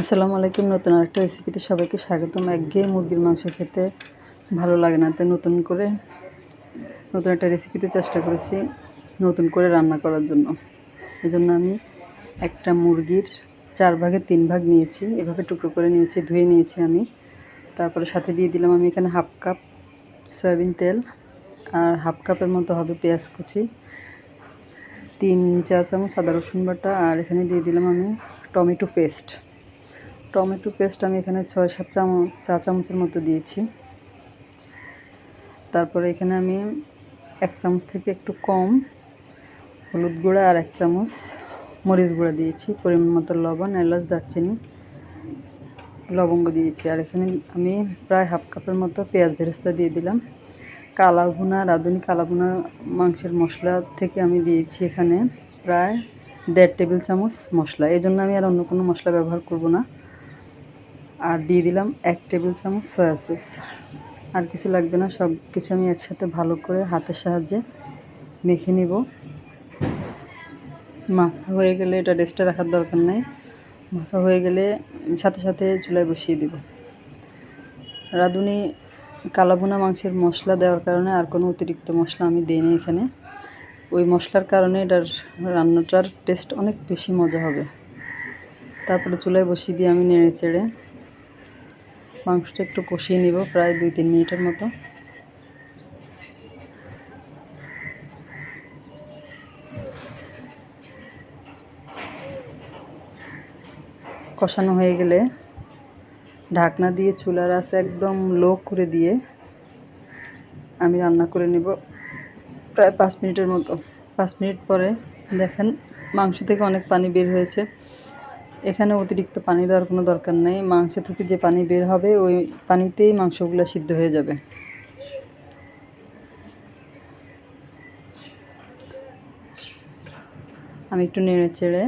আসসালামু আলাইকুম। নতুন আরেকটা রেসিপিতে সবাইকে স্বাগতম। একঘেয়ে মুরগির মাংস খেতে ভালো লাগে না। তাই নতুন করে, নতুন একটা রেসিপিতে চেষ্টা করেছি নতুন করে রান্না করার জন্য। এজন্য আমি একটা মুরগির চার ভাগে তিন ভাগ নিয়েছি। এভাবে টুকরো করে নিয়েছি, ধুয়ে নিয়েছি আমি। তারপরে সাথে দিয়ে দিলাম আমি এখানে হাফ কাপ সয়াবিন তেল আর হাফ কাপের মতো হবে পেঁয়াজ কুচি, তিন চা চামচ আদা রসুন বাটা আর এখানে দিয়ে দিলাম আমি টমেটো পেস্ট। টমেটো পেস্ট আমি এখানে ছয় সাত চামচ, চা চামচের মতো দিয়েছি। তারপরে এখানে আমি এক চামচ থেকে একটু কম হলুদ গুঁড়া আর এক চামচ মরিচ গুঁড়া দিয়েছি। পরিমাণ মতো লবণ, এলাচ, দারচিনি, লবঙ্গ দিয়েছি। আর এখানে আমি প্রায় হাফ কাপের মতো পেঁয়াজ ভেরেস্তা দিয়ে দিলাম। কালা ভুনা, রাঁধুনি কালা ভুনা মাংসের মশলা থেকে আমি দিয়েছি এখানে প্রায় দেড় টেবিল চামচ মশলা। এই জন্য আমি আর অন্য কোনো মশলা ব্যবহার করব না। আর দিয়ে দিলাম এক টেবিল চামচ সয়া সস। আর কিছু লাগবে না, সব কিছু আমি একসাথে ভালো করে হাতের সাহায্যে মেখে নিব। মাখা হয়ে গেলে এটা রেস্টে রাখার দরকার নেই। মাখা হয়ে গেলে সাথে সাথে চুলায় বসিয়ে দেব। রাঁধুনি কালাভুনা মাংসের মশলা দেওয়ার কারণে আর কোনো অতিরিক্ত মশলা আমি দিইনি এখানে। ওই মশলার কারণে এটার রান্নাটার টেস্ট অনেক বেশি মজা হবে। তারপরে চুলায় বসিয়ে দিয়ে আমি নেড়ে চেড়ে মাংসটা একটু কষিয়ে নিব, প্রায় দুই তিন মিনিটের মতো। কষানো হয়ে গেলে ঢাকনা দিয়ে চুলার আছে একদম লো করে দিয়ে আমি রান্না করে নেব প্রায় পাঁচ মিনিটের মতো। পাঁচ মিনিট পরে দেখেন মাংস থেকে অনেক পানি বের হয়েছে। এখানে অতিরিক্ত পানি দেওয়ার কোনো দরকার নেই। মাংস থেকে যে পানি বের হবে, ওই পানিতেই মাংসগুলো সিদ্ধ হয়ে যাবে। আমি একটু নেড়ে চেড়ে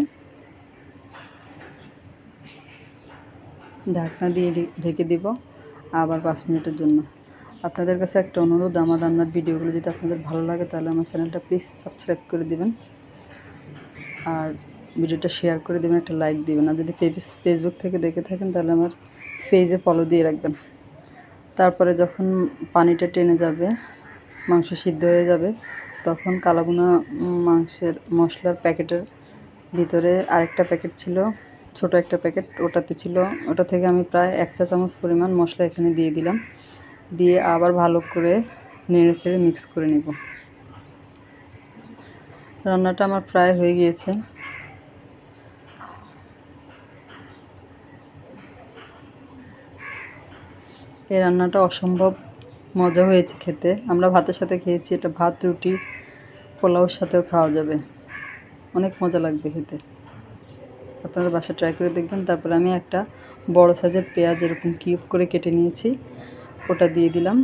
ঢাকনা দিয়ে ঢেকে দিব আবার পাঁচ মিনিটের জন্য। আপনাদের কাছে একটা অনুরোধ, আমার রান্নার ভিডিওগুলো যদি আপনাদের ভালো লাগে, তাহলে আমার চ্যানেলটা প্লিজ সাবস্ক্রাইব করে দিবেন। আর ভিডিওটা শেয়ার করে দেবেন, একটা লাইক দিবেন। আর যদি ফেসবুক থেকে দেখে থাকেন, তাহলে আমার পেজে ফলো দিয়ে রাখবেন। তারপরে যখন পানিটা টেনে যাবে, মাংস সিদ্ধ হয়ে যাবে, তখন কালাগুনা মাংসের মশলার প্যাকেটের ভিতরে আরেকটা প্যাকেট ছিল, ছোট একটা প্যাকেট। ওটাতে ছিল, ওটা থেকে আমি প্রায় এক চা চামচ পরিমাণ মশলা এখানে দিয়ে দিলাম। দিয়ে আবার ভালো করে নেড়ে চেড়ে মিক্স করে নিব। রান্নাটা আমার প্রায় হয়ে গিয়েছে। এই রান্নাটা অসম্ভব মজা হয়েছে খেতে। আমরা ভাতের সাথে খেয়েছি, এটা ভাত, রুটি, পোলাওর সাথেও খাওয়া যাবে। অনেক মজা লাগবে খেতে। আপনারা বাসা ট্রাই করে দেখবেন। তারপরে আমি একটা বড় সাইজের পেঁয়াজ এরকম কিউব করে কেটে নিয়েছি। ওটা দিয়ে দিলাম।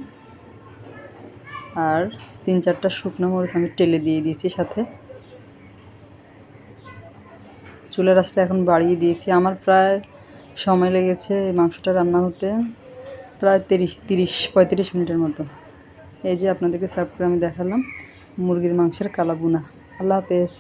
আর তিন চারটা শুকনো মরিচ আমি টেলে দিয়ে দিয়েছি সাথে। চুলের আঁচটা এখন বাড়িয়ে দিয়েছি। আমার প্রায় সময় লেগেছে এই মাংসটা রান্না হতে। প্রায় তিরিশ তিরিশ, পঁয়ত্রিশ মিনিটের মতো। এই যে আপনাদেরকে সার্ভ করে আমি দেখালাম মুরগির মাংসের কালাবুনা। আল্লাহ হাফেজ।